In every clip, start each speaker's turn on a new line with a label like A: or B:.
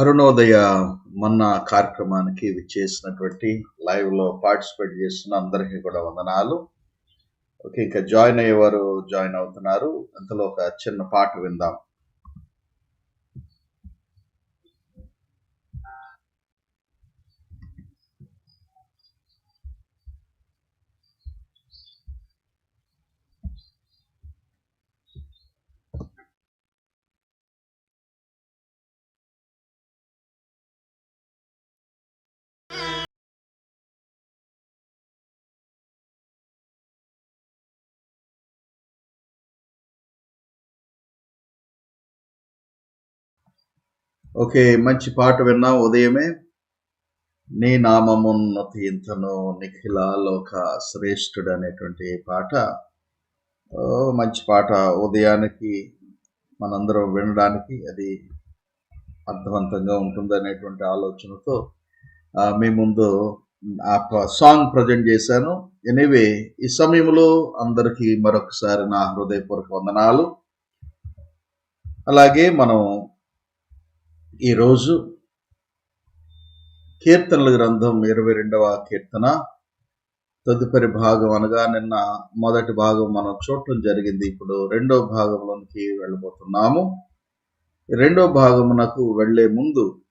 A: అరుణోదయ మన్న కార్యక్రమానికి విచ్చేసినటువంటి లైవ్లో పార్టిసిపేట్ చేస్తున్న అందరికీ కూడా వందనాలు. ఓకే ఇంకా జాయిన్ అయ్యేవారు జాయిన్ అవుతున్నారు. అంతలో ఒక చిన్న పాట విందాం. ఓకే మంచి పాట విన్నాం ఉదయమే. నీ నామమున్నతి ఇంతను నిఖిల లోక శ్రేష్ఠుడు అనేటువంటి పాట మంచి పాట ఉదయానికి మనందరం వినడానికి అది అర్థవంతంగా ఉంటుంది అనేటువంటి ఆలోచనతో మీ ముందు ఆ సాంగ్ ప్రజెంట్ చేశాను. ఎనీవే ఈ సమయంలో అందరికీ మరొకసారి నా హృదయపూర్వక వందనాలు. అలాగే మనం ఈరోజు కీర్తనల గ్రంథం ఇరవై రెండవ కీర్తన. తదుపరి భాగం అనగా నిన్న మొదటి భాగం మనం చూడటం జరిగింది. ఇప్పుడు రెండో భాగంలోనికి వెళ్ళబోతున్నాము. రెండవ రెండో భాగమునకు వెళ్ళే ముందు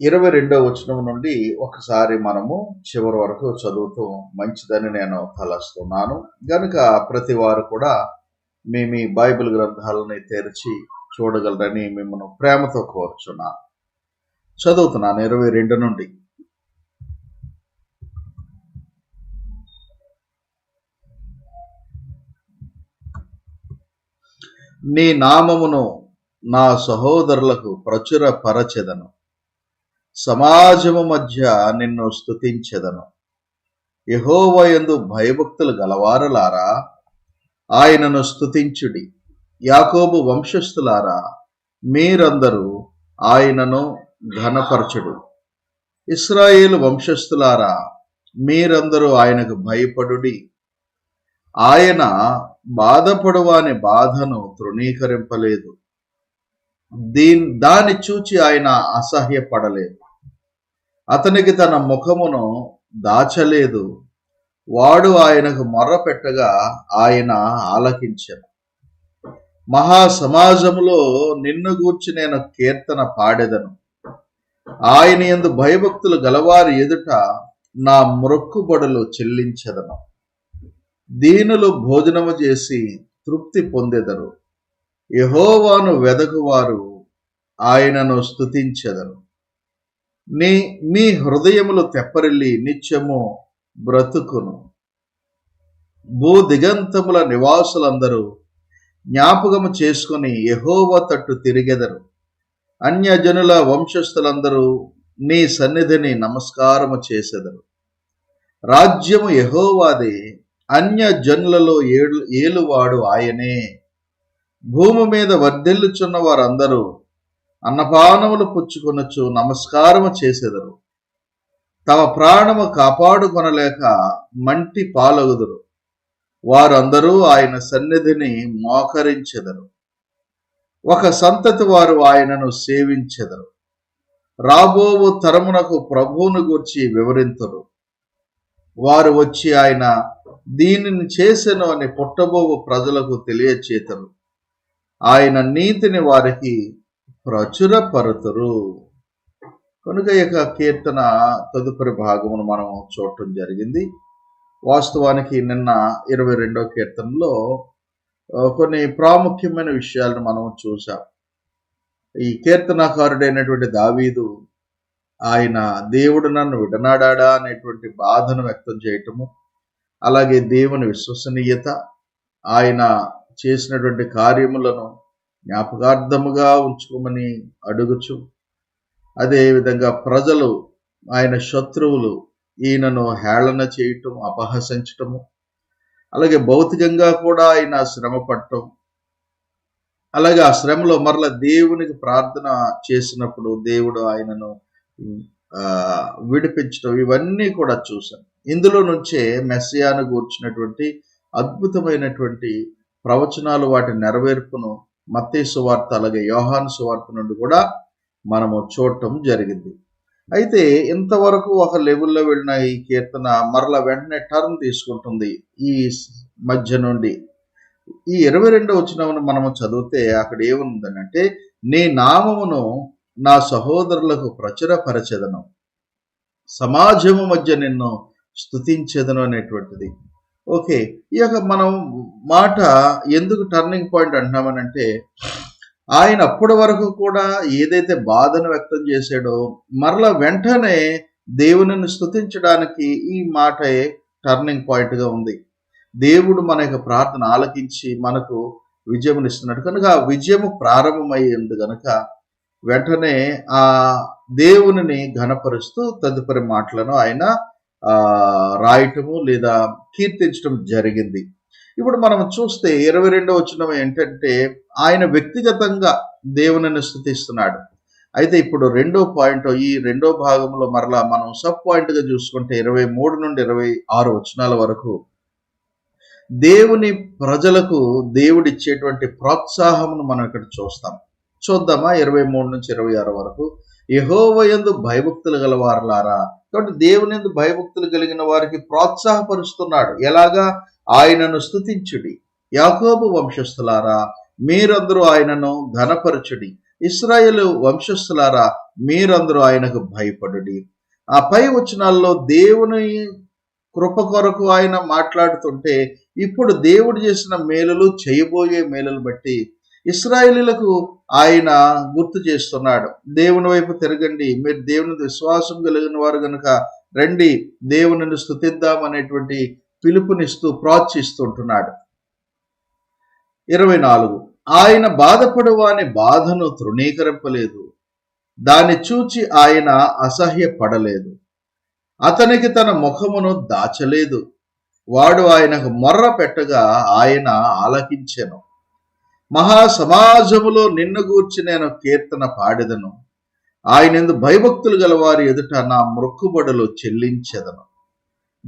A: ఇరవై రెండో వచనం నుండి ఒకసారి మనము చివరి వరకు చదువుతూ మంచిదని నేను తలస్తున్నాను. గనుక ప్రతి వారు కూడా మీ మీ బైబిల్ గ్రంథాలని తెరిచి చూడగలరని మిమ్మల్ని ప్రేమతో కోరుచున్నా. చదువుతున్నాను ఇరవై రెండు నుండి. నీ నామమును నా సహోదరులకు ప్రచురపరచెదను. సమాజము మధ్య నిన్ను స్తుతించెదను. యహోవయందు భయభక్తులు గలవారలారా ఆయనను స్తుతించుడి. యాకోబు వంశస్థులారా మీరందరూ ఆయనను ఘనపరచుడు. ఇస్రాయేల్ వంశస్థులారా మీరందరూ ఆయనకు భయపడుడి. ఆయన బాధపడువాని బాధను తృణీకరింపలేదు. దీన్ దాన్ని చూచి ఆయన అసహ్యపడలేదు. అతనికి తన ముఖమును దాచలేదు. వాడు ఆయనకు మొర్ర పెట్టగా ఆయన ఆలకించను. మహాసమాజములో నిన్ను గూర్చి నేను కీర్తన పాడెదను. ఆయన ఎందు భయభక్తులు గలవారి ఎదుట నా మ్రొక్కుబడులు చెల్లించెదను. దీనులు భోజనము చేసి తృప్తి పొందెదరు. యహోవాను వెదకువారు ఆయనను స్థుతించెదరు నీ మీ హృదయములు తెప్పరిల్లి నిత్యము బ్రతుకును. భూ దిగంతముల నివాసులందరూ జ్ఞాపకము చేసుకుని యహోవ తట్టు తిరిగెదరు. అన్యజనుల వంశస్థులందరూ నీ సన్నిధిని నమస్కారము చేసెదరు. రాజ్యము యహోవాదే అన్య జనులలో ఏడు ఏలువాడు ఆయనే. భూమి మీద వర్ధిల్లుచున్న వారందరూ అన్నపానములు పుచ్చుకొనొచ్చు నమస్కారము చేసెదరు. తమ ప్రాణము కాపాడుకొనలేక మంటి పాలగుదురు. వారందరూ ఆయన సన్నిధిని మోకరించెదరు. ఒక సంతతి వారు ఆయనను సేవించెదరు. రాబోవు తరమునకు ప్రభువును గూర్చి వివరింతురు. వారు వచ్చి ఆయన దీనిని చేసెను అని పుట్టబోవు ప్రజలకు తెలియచేతరు. ఆయన నీతిని వారికి ప్రచురపరుతురు. కనుక యొక్క కీర్తన తదుపరి భాగమును మనం చూడటం జరిగింది. వాస్తవానికి నిన్న ఇరవై రెండో కీర్తనలో కొన్ని ప్రాముఖ్యమైన విషయాలను మనం చూసాం ఈ కీర్తనాకారుడైనటువంటి దావీదు ఆయన దేవుడు నన్ను విడనాడా అనేటువంటి బాధను వ్యక్తం చేయటము అలాగే దేవుని విశ్వసనీయత ఆయన చేసినటువంటి కార్యములను జ్ఞాపకార్థముగా ఉంచుకోమని అడుగుచు అదేవిధంగా ప్రజలు ఆయన శత్రువులు ఈయనను హేళన చేయటం అపహసించటము అలాగే భౌతికంగా కూడా ఆయన శ్రమ పడటం. అలాగే ఆ శ్రమలో మరల దేవునికి ప్రార్థన చేసినప్పుడు దేవుడు ఆయనను విడిపించడం ఇవన్నీ కూడా చూశాం. ఇందులో నుంచే మెస్సియాను గూర్చినటువంటి అద్భుతమైనటువంటి ప్రవచనాలు వాటి నెరవేర్పును మత్తయి సువార్త అలాగే యోహాను సువార్త నుండి కూడా మనము చూడటం జరిగింది. అయితే ఇంతవరకు ఒక లెవెల్లో వెళ్ళిన ఈ కీర్తన మరల వెంటనే టర్న్ తీసుకుంటుంది ఈ మధ్య నుండి. ఈ ఇరవై రెండో వచ్చినమును మనము చదివితే అక్కడ ఏముందనంటే నీ నామమును నా సహోదరులకు ప్రచురపరచెదను. సమాజము మధ్య నిన్ను స్తుతించెదను అనేటువంటిది. ఓకే ఈ యొక్క మనం మాట ఎందుకు టర్నింగ్ పాయింట్ అంటున్నామనంటే ఆయన అప్పటి వరకు కూడా ఏదైతే బాధను వ్యక్తం చేశాడో మరల వెంటనే దేవునిని స్తుతించడానికి ఈ మాటే టర్నింగ్ పాయింట్గా ఉంది. దేవుడు మన యొక్క ప్రార్థన ఆలకించి మనకు విజయమునిస్తున్నాడు ఇస్తున్నాడు. కనుక ఆ విజయము ప్రారంభమయ్యింది కనుక వెంటనే ఆ దేవునిని ఘనపరుస్తూ తదుపరి మాటలను ఆయన రాయటము లేదా కీర్తించడం జరిగింది. ఇప్పుడు మనం చూస్తే ఇరవై రెండో వచ్చిన ఏంటంటే ఆయన వ్యక్తిగతంగా దేవునిని స్థుతిస్తున్నాడు. అయితే ఇప్పుడు రెండో పాయింట్ ఈ రెండో భాగంలో మరలా మనం సబ్ పాయింట్గా చూసుకుంటే ఇరవై మూడు నుండి ఇరవై ఆరు వచనాల వరకు దేవుని ప్రజలకు దేవుడిచ్చేటువంటి ప్రోత్సాహమును మనం ఇక్కడ చూస్తాం. చూద్దామా ఇరవై మూడు నుంచి ఇరవై ఆరు వరకు? యహోవయందు భయభక్తులు గల వారులారా కాబట్టి దేవుని ఎందు భయభక్తులు కలిగిన వారికి ప్రోత్సాహపరుస్తున్నాడు. ఎలాగా? ఆయనను స్తుతించుడి. యాకోబు వంశస్థులారా మీరందరూ ఆయనను ఘనపరచుడి. ఇస్రాయేలు వంశస్థులారా మీరందరూ ఆయనకు భయపడుడి. ఆ పై వచనాల్లో దేవుని కృప కొరకు ఆయన మాట్లాడుతుంటే ఇప్పుడు దేవుడు చేసిన మేలులు చేయబోయే మేలులు బట్టి ఇస్రాయేలీలకు ఆయన గుర్తు చేస్తున్నాడు. దేవుని వైపు తిరగండి. మీరు దేవుని విశ్వాసం కలిగిన వారు కనుక రండి. దేవునిని స్థుతిద్దాం అనేటువంటి పిలుపునిస్తూ ప్రోత్సహిస్తుంటున్నాడు. ఇరవై నాలుగు ఆయన బాధపడువాని బాధను తృణీకరింపలేదు. దాన్ని చూచి ఆయన అసహ్యపడలేదు. అతనికి తన ముఖమును దాచలేదు. వాడు ఆయనకు మొర్ర పెట్టగా ఆయన ఆలకించెను. మహాసమాజములో నిన్ను గూర్చి నేను కీర్తన పాడెదను. ఆయనందు భయభక్తులు గల వారి ఎదుట నా మొక్కుబడులు చెల్లించెదను.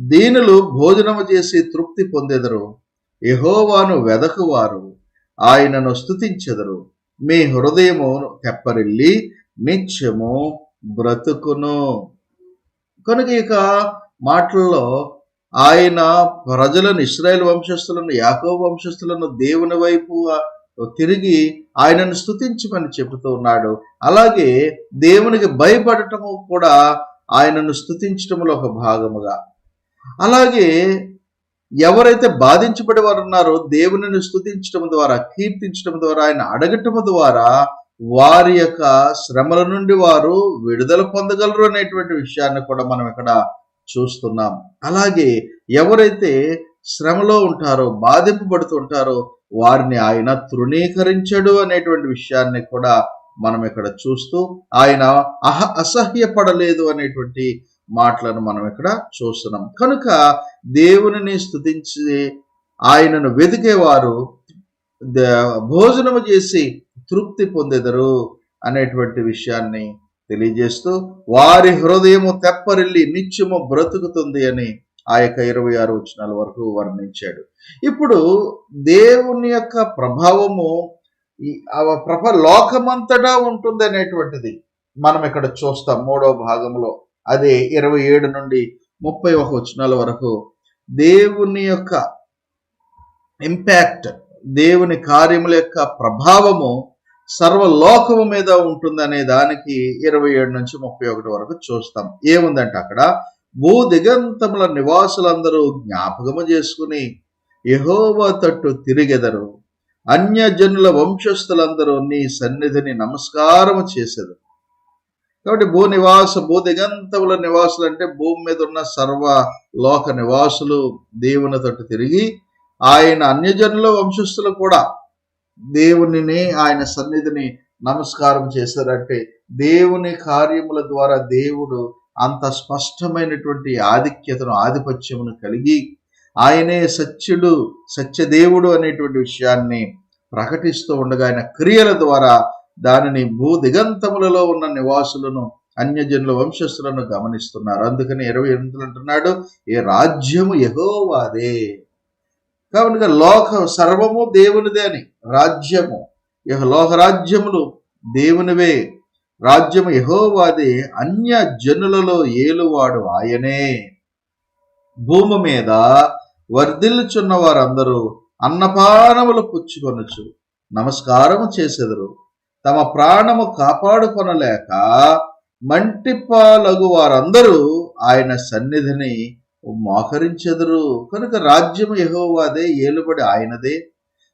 A: దీనులు భోజనము చేసి తృప్తి పొందెదరు. యహోవాను వెదకువారు. ఆయనను స్తుతించెదరు. మీ హృదయము తెప్పరిల్లి నిత్యము బ్రతుకును. కనుక ఇక మాటల్లో ఆయన ప్రజలను ఇస్రాయేల్ వంశస్థులను యాకో వంశస్థులను దేవుని వైపు తిరిగి ఆయనను స్థుతించమని చెబుతూ ఉన్నాడు. అలాగే దేవునికి భయపడటము కూడా ఆయనను స్తుతించటంలో ఒక భాగముగా. అలాగే ఎవరైతే బాధించబడి వారు ఉన్నారో దేవునిని స్థుతించడం ద్వారా కీర్తించటం ద్వారా ఆయన అడగటం ద్వారా వారి యొక్క శ్రమల నుండి వారు విడుదల పొందగలరు అనేటువంటి విషయాన్ని కూడా మనం ఇక్కడ చూస్తున్నాం. అలాగే ఎవరైతే శ్రమలో ఉంటారో బాధింపబడుతుంటారో వారిని ఆయన తృణీకరించడు అనేటువంటి విషయాన్ని కూడా మనం ఇక్కడ చూస్తూ ఆయన అహ అసహ్యపడలేదు అనేటువంటి మాటలను మనం ఇక్కడ చూస్తున్నాం. కనుక దేవునిని స్థుతించి ఆయనను వెతికేవారు ద- భోజనము చేసి తృప్తి పొందెదరు అనేటువంటి విషయాన్ని తెలియజేస్తూ వారి హృదయము తెప్పరిల్లి నిత్యము బ్రతుకుతుంది అని ఆ యొక్క ఇరవై ఆరు వచనాల వరకు వర్ణించాడు. ఇప్పుడు దేవుని యొక్క ప్రభావము ఆ ప్రభ లోకమంతటా ఉంటుంది అనేటువంటిది మనం ఇక్కడ చూస్తాం మూడో భాగంలో. అదే ఇరవై ఏడు నుండి ముప్పై ఒక వచనాల వరకు దేవుని యొక్క ఇంపాక్ట్ దేవుని కార్యముల యొక్క ప్రభావము సర్వలోకము మీద ఉంటుందనే దానికి ఇరవై ఏడు నుంచి ముప్పై ఒకటి వరకు చూస్తాం. ఏముందంటే అక్కడ? భూ దిగంతముల నివాసులందరూ జ్ఞాపకము చేసుకుని యెహోవా తట్టు తిరిగెదరు. అన్యజనుల వంశస్థులందరూ నీ సన్నిధిని నమస్కారము చేసేదరు. కాబట్టి భూ నివాస భూ దిగంతముల నివాసులు అంటే భూమి మీద ఉన్న సర్వ లోక నివాసులు దేవుని తట్టు తిరిగి ఆయన అన్యజనుల వంశస్థులు కూడా దేవునిని ఆయన సన్నిధిని నమస్కారం చేశారంటే దేవుని కార్యముల ద్వారా దేవుడు అంత స్పష్టమైనటువంటి ఆధిక్యతను ఆధిపత్యమును కలిగి ఆయనే సత్యుడు సత్యదేవుడు అనేటువంటి విషయాన్ని ప్రకటిస్తూ ఉండగా ఆయన క్రియల ద్వారా దానిని భూ దిగంతములలో ఉన్న నివాసులను అన్యజనుల వంశస్థులను గమనిస్తున్నారు. అందుకని ఇరవై ఎనిమిదిలో అంటున్నాడు ఏ రాజ్యము యహోవాదే. కాబట్టి లోక సర్వము దేవునిదే అని రాజ్యము ఇహ లోక రాజ్యములు దేవునివే. రాజ్యము యహోవాదే అన్య జనులలో ఏలువాడు ఆయనే. భూమి మీద వర్ధిల్చున్న వారందరూ అన్నపానములు పుచ్చుకొనొచ్చు నమస్కారము చేసెదరు. తమ ప్రాణము కాపాడుకొనలేక మంటిపాలగు వారందరూ ఆయన సన్నిధిని మోహరించెదరు. కనుక రాజ్యం ఎహోవాదే ఏలుబడి ఆయనదే.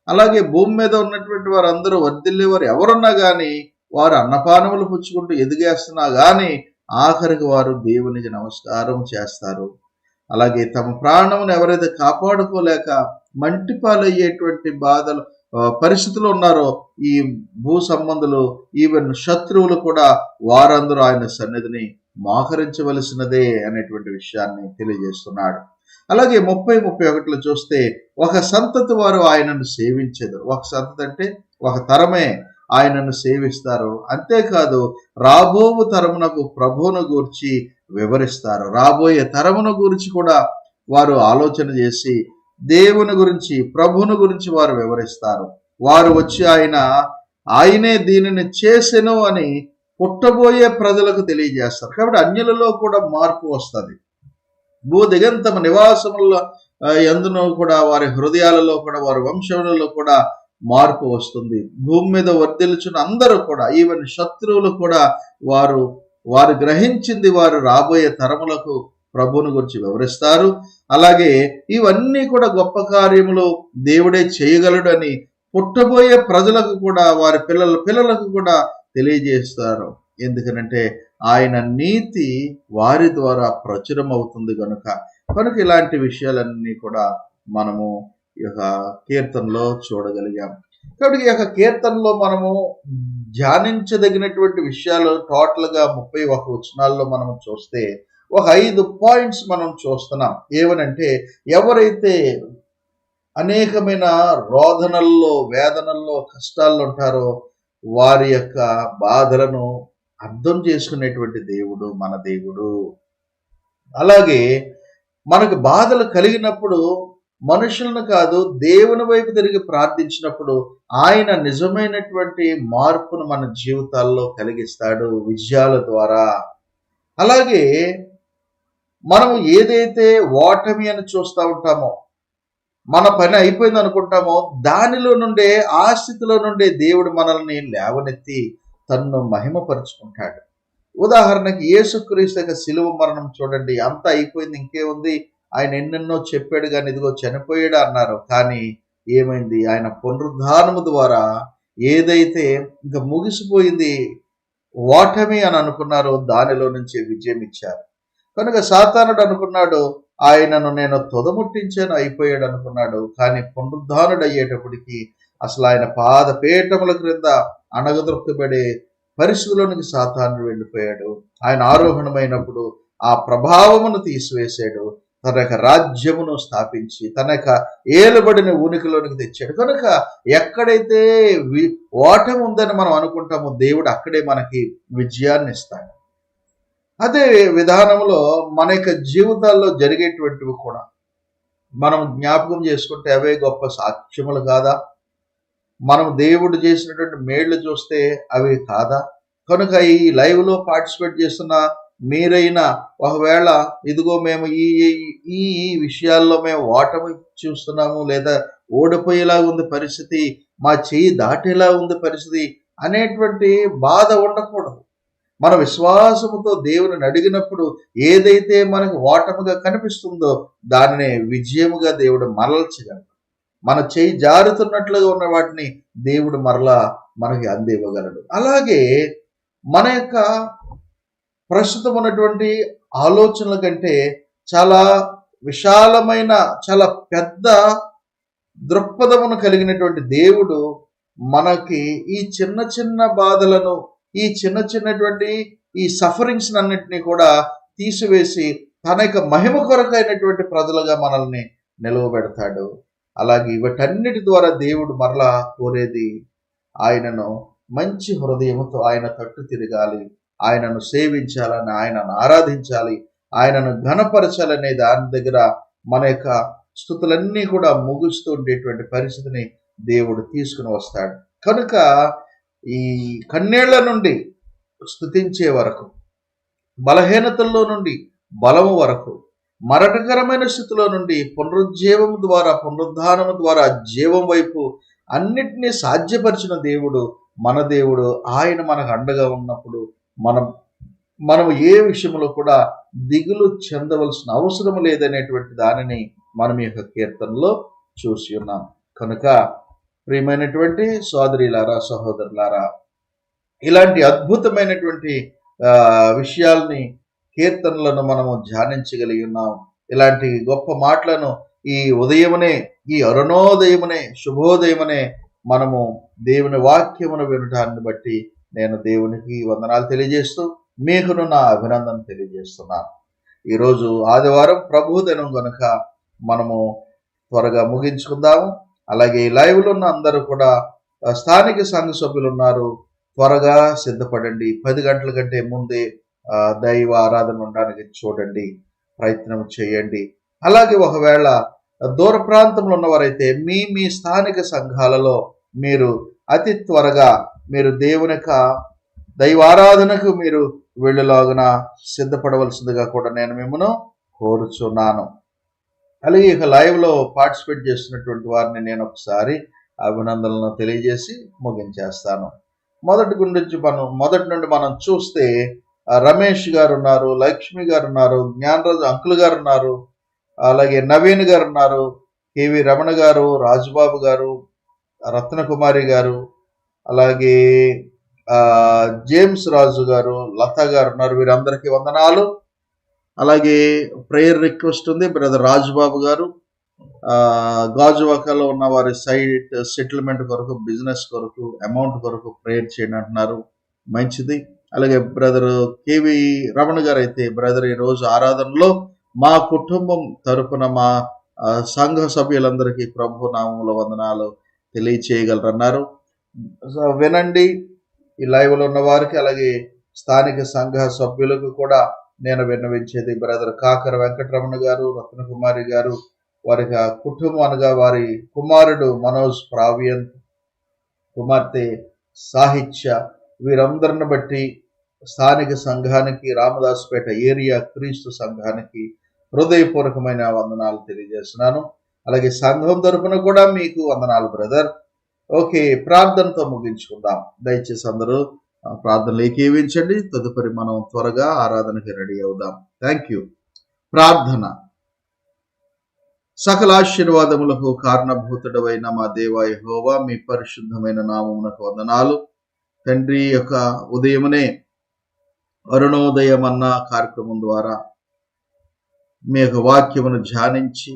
A: అలాగే భూమి మీద ఉన్నటువంటి వారందరూ వర్దిల్లేవారు ఎవరున్నా కానీ వారు అన్నపానములు పుచ్చుకుంటూ ఎదిగేస్తున్నా కానీ ఆఖరికి వారు దేవునికి నమస్కారం చేస్తారు. అలాగే తమ ప్రాణమును ఎవరైతే కాపాడుకోలేక మంటిపాలయ్యేటువంటి బాధలు పరిస్థితులు ఉన్నారో ఈ భూ సంబంధులు ఈవెన్ శత్రువులు కూడా వారందరూ ఆయన సన్నిధిని మోహరించవలసినదే అనేటువంటి విషయాన్ని తెలియజేస్తున్నాడు. అలాగే ముప్పై ముప్పై ఒకటిలో చూస్తే ఒక సంతతి వారు ఆయనను సేవించేది ఒక సంతతి అంటే ఒక తరమే ఆయనను సేవిస్తారు. అంతేకాదు రాబోవు తరమునకు ప్రభువును గూర్చి వివరిస్తారు. రాబోయే తరమును గురించి కూడా వారు ఆలోచన చేసి దేవుని గురించి ప్రభుని గురించి వారు వివరిస్తారు. వారు వచ్చి ఆయన ఆయనే దీనిని చేసెను అని పుట్టబోయే ప్రజలకు తెలియజేస్తారు. కాబట్టి అన్యులలో కూడా మార్పు వస్తుంది. భూ దిగంతమ నివాసముల్లో ఎందునో కూడా వారి హృదయాలలో కూడా వారి వంశములలో కూడా మార్పు వస్తుంది. భూమి మీద వర్ధిల్చున్న అందరూ కూడా ఈవెన్ శత్రువులు కూడా వారు వారు గ్రహించింది వారు రాబోయే తరములకు ప్రభువుని గురించి వివరిస్తారు. అలాగే ఇవన్నీ కూడా గొప్ప కార్యములు దేవుడే చేయగలడని పుట్టబోయే ప్రజలకు కూడా వారి పిల్లల పిల్లలకు కూడా తెలియజేస్తారు. ఎందుకనంటే ఆయన నీతి వారి ద్వారా ప్రచురం అవుతుంది కనుక కనుక ఇలాంటి విషయాలన్నీ కూడా మనము ఈ యొక్క కీర్తనలో చూడగలిగాం. కాబట్టి ఈ యొక్క కీర్తనలో మనము ధ్యానించదగినటువంటి విషయాలు టోటల్గా ముప్పై ఒక వచనాల్లో మనం చూస్తే ఒక ఐదు పాయింట్స్ మనం చూస్తున్నాం. ఏమనంటే ఎవరైతే అనేకమైన రోధనల్లో వేదనల్లో కష్టాల్లో ఉంటారో వారి యొక్క బాధలను అర్థం చేసుకునేటువంటి దేవుడు మన దేవుడు. అలాగే మనకు బాధలు కలిగినప్పుడు మనుషులను కాదు దేవుని వైపు తిరిగి ప్రార్థించినప్పుడు ఆయన నిజమైనటువంటి మార్పును మన జీవితాల్లో కలిగిస్తాడు విజయాల ద్వారా. అలాగే మనం ఏదైతే ఓటమి అని చూస్తూ ఉంటామో మన పని అయిపోయింది అనుకుంటామో దానిలో నుండే ఆ స్థితిలో నుండే దేవుడు మనల్ని లేవనెత్తి తన్ను మహిమపరుచుకుంటాడు. ఉదాహరణకి యేసుక్రీస్తు యొక్క శిలువ మరణం చూడండి. అంతా అయిపోయింది ఇంకేముంది? ఆయన ఎన్నెన్నో చెప్పాడు కానీ ఇదిగో చనిపోయాడు అన్నారు. కానీ ఏమైంది? ఆయన పునరుద్ధానము ద్వారా ఏదైతే ఇంకా ముగిసిపోయింది ఓటమి అని అనుకున్నారో దానిలో నుంచి విజయం ఇచ్చారు కనుక సాతానుడు అనుకున్నాడు ఆయనను నేను తొదముట్టించాను అయిపోయాడు అనుకున్నాడు. కానీ పునరుద్ధానుడు అయ్యేటప్పటికి అసలు ఆయన పాదపీఠముల క్రింద అణగదొక్కబడే పరిస్థితిలోనికి సాతానుడు వెళ్ళిపోయాడు. ఆయన ఆరోహణమైనప్పుడు ఆ ప్రభావమును తీసివేశాడు. తన యొక్క రాజ్యమును స్థాపించి తన యొక్క ఏలుబడిన ఉనికిలోనికి తెచ్చాడు. కనుక ఎక్కడైతే వి- ఓటమి ఉందని మనం అనుకుంటామో దేవుడు అక్కడే మనకి విజయాన్ని ఇస్తాడు అదే విధానంలో మన యొక్క జీవితాల్లో జరిగేటువంటివి కూడా. మనం జ్ఞాపకం చేసుకుంటే అవే గొప్ప సాక్ష్యములు కాదా? మనం దేవుడు చేసినటువంటి మేళ్ళు చూస్తే అవి కాదా? కనుక ఈ లైవ్లో పార్టిసిపేట్ చేస్తున్న మీరైనా ఒకవేళ ఇదిగో మేము ఈ ఈ- ఈ ఈ విషయాల్లో మేము ఓటమి చూస్తున్నాము లేదా ఓడిపోయేలా ఉంది పరిస్థితి మా చెయ్యి దాటేలా ఉంది పరిస్థితి అనేటువంటి బాధ ఉండకూడదు. మన విశ్వాసముతో దేవుని అడిగినప్పుడు ఏదైతే మనకు ఓటముగా కనిపిస్తుందో దానిని విజయముగా దేవుడు మరల్చగలడు. మన చేయి జారుతున్నట్లుగా ఉన్న వాటిని దేవుడు మరలా మనకి అందివ్వగలడు. అలాగే మన యొక్క ప్రస్తుతం ఉన్నటువంటి ఆలోచనల కంటే చాలా విశాలమైన చాలా పెద్ద దృక్పథమును కలిగినటువంటి దేవుడు మనకి ఈ చిన్న చిన్న బాధలను ఈ చిన్న చిన్నటువంటి ఈ సఫరింగ్స్ అన్నింటినీ కూడా తీసివేసి తన యొక్క మహిమ కొరకైనటువంటి ప్రజలుగా మనల్ని నిలవబెడతాడు. అలాగే వీటన్నిటి ద్వారా దేవుడు మరలా కోరేది ఆయనను మంచి హృదయంతో ఆయన తట్టు తిరగాలి ఆయనను సేవించాలని ఆయనను ఆరాధించాలి ఆయనను ఘనపరచాలనే దాని దగ్గర మన యొక్క స్థుతులన్నీ కూడా ముగుస్తూ ఉండేటువంటి పరిస్థితిని దేవుడు తీసుకుని వస్తాడు. కనుక ఈ కన్నీళ్ళ నుండి స్థుతించే వరకు బలహీనతల్లో నుండి బలము వరకు మరణకరమైన స్థితిలో నుండి పునరుజ్జీవం ద్వారా పునరుద్ధానము ద్వారా జీవం వైపు అన్నిటినీ సాధ్యపరిచిన దేవుడు మన దేవుడు ఆయన మనకు అండగా ఉన్నప్పుడు మనం మనం ఏ విషయంలో కూడా దిగులు చెందవలసిన అవసరం లేదనేటువంటి దానిని మనం ఈ యొక్క కీర్తనలో చూసి ఉన్నాం. కనుక ప్రియమైనటువంటి సోదరిలారా సహోదరులారా ఇలాంటి అద్భుతమైనటువంటి విషయాల్ని కీర్తనలను మనము ధ్యానించగలిగి ఉన్నాం. ఇలాంటి గొప్ప మాటలను ఈ ఉదయమునే ఈ అరుణోదయమునే శుభోదయమునే మనము దేవుని వాక్యమును వినటాన్ని బట్టి నేను దేవునికి వందనాలు తెలియజేస్తూ మీకును నా అభినందన తెలియజేస్తున్నాను. ఈరోజు ఆదివారం ప్రభుదినం కనుక మనము త్వరగా ముగించుకుందాము. అలాగే ఈ లైవ్లో ఉన్న అందరూ కూడా స్థానిక సంఘ సభ్యులు ఉన్నారు. త్వరగా సిద్ధపడండి. పది గంటల కంటే ముందే దైవ ఆరాధన ఉండడానికి చూడండి. ప్రయత్నం చేయండి. అలాగే ఒకవేళ దూర ప్రాంతంలో ఉన్నవారైతే మీ మీ స్థానిక సంఘాలలో మీరు అతి త్వరగా మీరు దేవుని యొక్క దైవారాధనకు మీరు వెళ్ళలాగున సిద్ధపడవలసిందిగా కూడా నేను మిమ్మను కోరుచున్నాను. అలాగే ఇక లైవ్లో పార్టిసిపేట్ చేస్తున్నటువంటి వారిని నేను ఒకసారి అభినందనలను తెలియజేసి ముగించేస్తాను. మొదటి గురించి మనం మొదటి నుండి మనం చూస్తే రమేష్ గారు ఉన్నారు లక్ష్మి గారు ఉన్నారు జ్ఞానరాజు అంకుల్ గారు ఉన్నారు అలాగే నవీన్ గారు ఉన్నారు కేవి రమణ గారు రాజుబాబు గారు రత్నకుమారి గారు అలాగే జేమ్స్ రాజు గారు లత గారు ఉన్నారు. వీరందరికీ వందనాలు. అలాగే ప్రేయర్ రిక్వెస్ట్ ఉంది బ్రదర్ రాజుబాబు గారు. ఆ, గాజువాకలో ఉన్న వారి సైట్ సెటిల్మెంట్ కొరకు బిజినెస్ కొరకు అమౌంట్ కొరకు ప్రేయర్ చేయండి అంటున్నారు. మంచిది. అలాగే బ్రదర్ కేవి రమణ గారు అయితే బ్రదర్ ఈ రోజు ఆరాధనలో మా కుటుంబం తరపున మా సంఘ సభ్యులందరికీ ప్రభు నామముల వందనాలు తెలియచేయగలరన్నారు. వినండి. ఈ లైవ్లో ఉన్న వారికి అలాగే స్థానిక సంఘ సభ్యులకు కూడా నేను విన్నవించేది బ్రదర్ కాకర వెంకటరమణ గారు రత్నకుమారి గారు వారి కుటుంబం అనగా వారి కుమారుడు మనోజ్ ప్రావ్యన్ కుమార్తె సాహిత్య వీరందరిని బట్టి స్థానిక సంఘానికి రామదాసుపేట ఏరియా క్రీస్తు సంఘానికి హృదయపూర్వకమైన వందనాలు తెలియజేస్తున్నాను. అలాగే సంఘం తరపున కూడా మీకు వందనాలు బ్రదర్. ఓకే ప్రార్థనతో ముగించుకుందాం. దయచేసి అందరూ ప్రార్థనలు ఏకీవించండి. తదుపరి మనం త్వరగా ఆరాధనకి రెడీ అవుదాం. థ్యాంక్ యూ ప్రార్థన. సకల ఆశీర్వాదములకు కారణభూతుడవైన మా దేవ మీ పరిశుద్ధమైన నామమునకు వందనాలు. తండ్రి యొక్క ఉదయమునే అరుణోదయం అన్న కార్యక్రమం ద్వారా మీ యొక్క వాక్యమును ధ్యానించి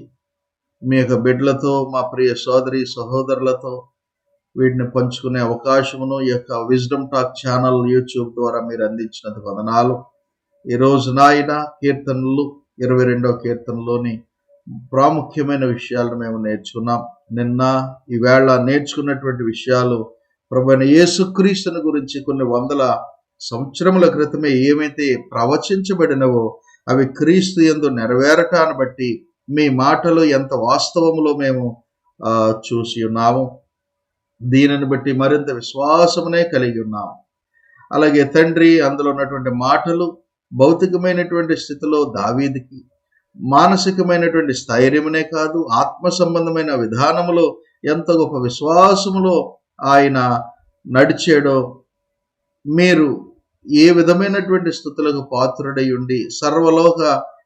A: మీ యొక్క బిడ్డలతో మా ప్రియ సోదరి సహోదరులతో వీటిని పంచుకునే అవకాశమును ఈ యొక్క విజ్డమ్ టాక్ ఛానల్ యూట్యూబ్ ద్వారా మీరు అందించినందుకు వందనాలు. ఈ రోజు నాయన కీర్తనలు ఇరవై రెండవ కీర్తనలోని ప్రాముఖ్యమైన విషయాలను మేము నేర్చుకున్నాం. నిన్న ఈవేళ నేర్చుకున్నటువంటి విషయాలు ప్రభుని యేసుక్రీస్తుని గురించి కొన్ని వందల సంవత్సరముల క్రితమే ఏమైతే ప్రవచించబడినవో అవి క్రీస్తు ఎందు నెరవేరటాన్ని బట్టి మీ మాటలు ఎంత వాస్తవములో మేము చూసి ఉన్నాము. దీనిని బట్టి మరింత విశ్వాసమునే కలిగి ఉన్నాము అలాగే తండ్రి అందులో ఉన్నటువంటి మాటలు భౌతికమైనటువంటి స్థితిలో దావీదికి మానసికమైనటువంటి స్థైర్యమునే కాదు ఆత్మ సంబంధమైన విధానములో ఎంత గొప్ప విశ్వాసములో ఆయన నడిచాడో మీరు ఏ విధమైనటువంటి స్థుతులకు పాత్రుడై ఉండి సర్వలోక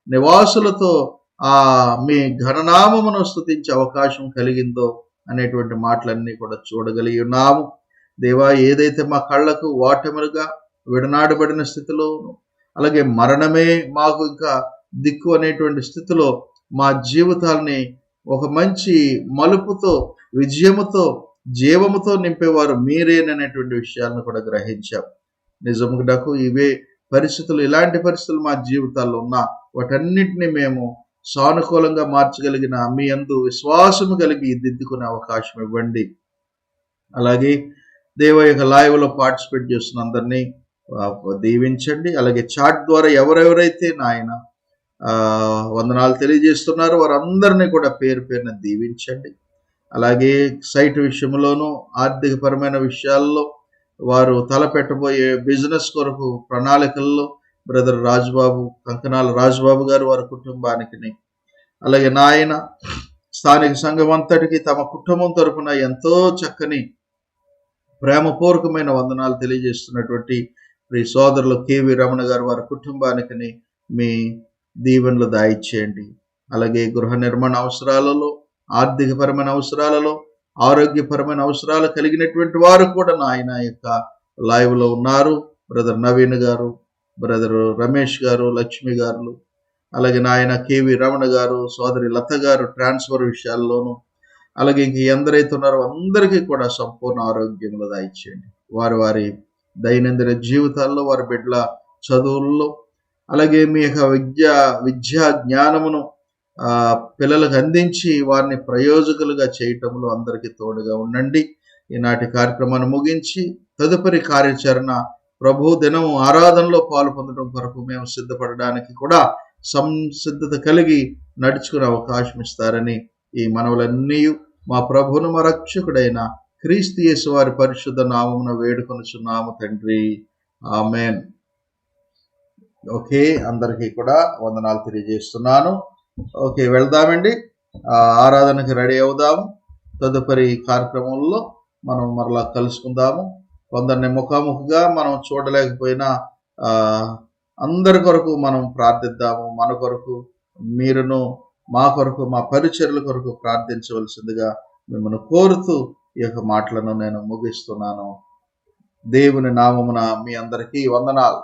A: నివాసులతో ఆ మీ ఘననామమును స్థుతించే అవకాశం కలిగిందో అనేటువంటి మాటలన్నీ కూడా చూడగలిగి ఉన్నాము. దేవా ఏదైతే మా కళ్ళకు వాటములుగా విడనాడబడిన స్థితిలో అలాగే మరణమే మాకు ఇంకా దిక్కు అనేటువంటి స్థితిలో మా జీవితాల్ని ఒక మంచి మలుపుతో విజయముతో జీవముతో నింపేవారు మీరేననేటువంటి విషయాలను కూడా గ్రహించాం. నిజమునకు ఇవే పరిస్థితులు ఇలాంటి పరిస్థితులు మా జీవితాల్లో ఉన్నా వాటన్నిటిని మేము సానుకూలంగా మార్చగలిగిన మీ అందు విశ్వాసము కలిగి దిద్దుకునే అవకాశం ఇవ్వండి. అలాగే దేవ యొక్క లైవ్లో పార్టిసిపేట్ చేస్తున్న అందరినీ దీవించండి. అలాగే చాట్ ద్వారా ఎవరెవరైతే నాయన ఆ, వందనాలు తెలియజేస్తున్నారో వారందరినీ కూడా పేరు పేరున దీవించండి. అలాగే సైట్ విషయంలోనూ ఆర్థికపరమైన విషయాల్లో వారు తలపెట్టబోయే బిజినెస్ కొరకు ప్రణాళికల్లో బ్రదర్ రాజుబాబు కంకనాల రాజుబాబు గారు వారి కుటుంబానికి అలాగే నాయన స్థానిక సంఘం అంతటికి తమ కుటుంబం తరపున ఎంతో చక్కని ప్రేమపూర్వకమైన వందనాలు తెలియజేస్తున్నటువంటి మీ సోదరులు కేవి రమణ గారు వారి కుటుంబానికి మీ దీవెనలు దాయిచ్చేయండి. అలాగే గృహ నిర్మాణ అవసరాలలో ఆర్థికపరమైన అవసరాలలో ఆరోగ్యపరమైన అవసరాలు కలిగినటువంటి వారు కూడా నాయన యొక్క లైవ్లో ఉన్నారు. బ్రదర్ నవీన్ గారు బ్రదర్ రమేష్ గారు లక్ష్మి గారు అలాగే నాయన కేవి రమణ గారు సోదరి లత గారు ట్రాన్స్ఫర్ విషయాల్లోనూ అలాగే ఇంక ఎందరైతే ఉన్నారో అందరికీ కూడా సంపూర్ణ ఆరోగ్యములు దాయిచ్చేయండి వారి వారి దైనందిన జీవితాల్లో వారి బిడ్డల చదువుల్లో అలాగే మీ యొక్క విద్యా విద్యా జ్ఞానమును ఆ, పిల్లలకు అందించి వారిని ప్రయోజకులుగా చేయటంలో అందరికీ తోడుగా ఉండండి. ఈనాటి కార్యక్రమాన్ని ముగించి తదుపరి కార్యాచరణ ప్రభు దినం ఆరాధనలో పాలు పొందడం కొరకు మేము సిద్ధపడడానికి కూడా సంసిద్ధత కలిగి నడుచుకునే అవకాశం ఇస్తారని ఈ మనవులన్నీ మా ప్రభును మా రక్షకుడైన క్రీస్తు యేసు వారి పరిశుద్ధ నామమున వేడుకొనుచున్నాము తండ్రి. ఆమెన్. ఓకే అందరికీ కూడా వందనాలు తెలియజేస్తున్నాను. ఓకే వెళ్దామండి. ఆ, ఆరాధనకి రెడీ అవుదాము. తదుపరి కార్యక్రమంలో మనం మరలా కలుసుకుందాము. కొందరిని ముఖాముఖిగా మనం చూడలేకపోయినా అందరి కొరకు మనం ప్రార్థిద్దాము. మన కొరకు మీరును మా కొరకు మా పరిచర్ల కొరకు ప్రార్థించవలసిందిగా మిమ్మల్ని కోరుతూ ఈ యొక్క మాటలను నేను ముగిస్తున్నాను. దేవుని నామమున మీ అందరికీ వందనాలు.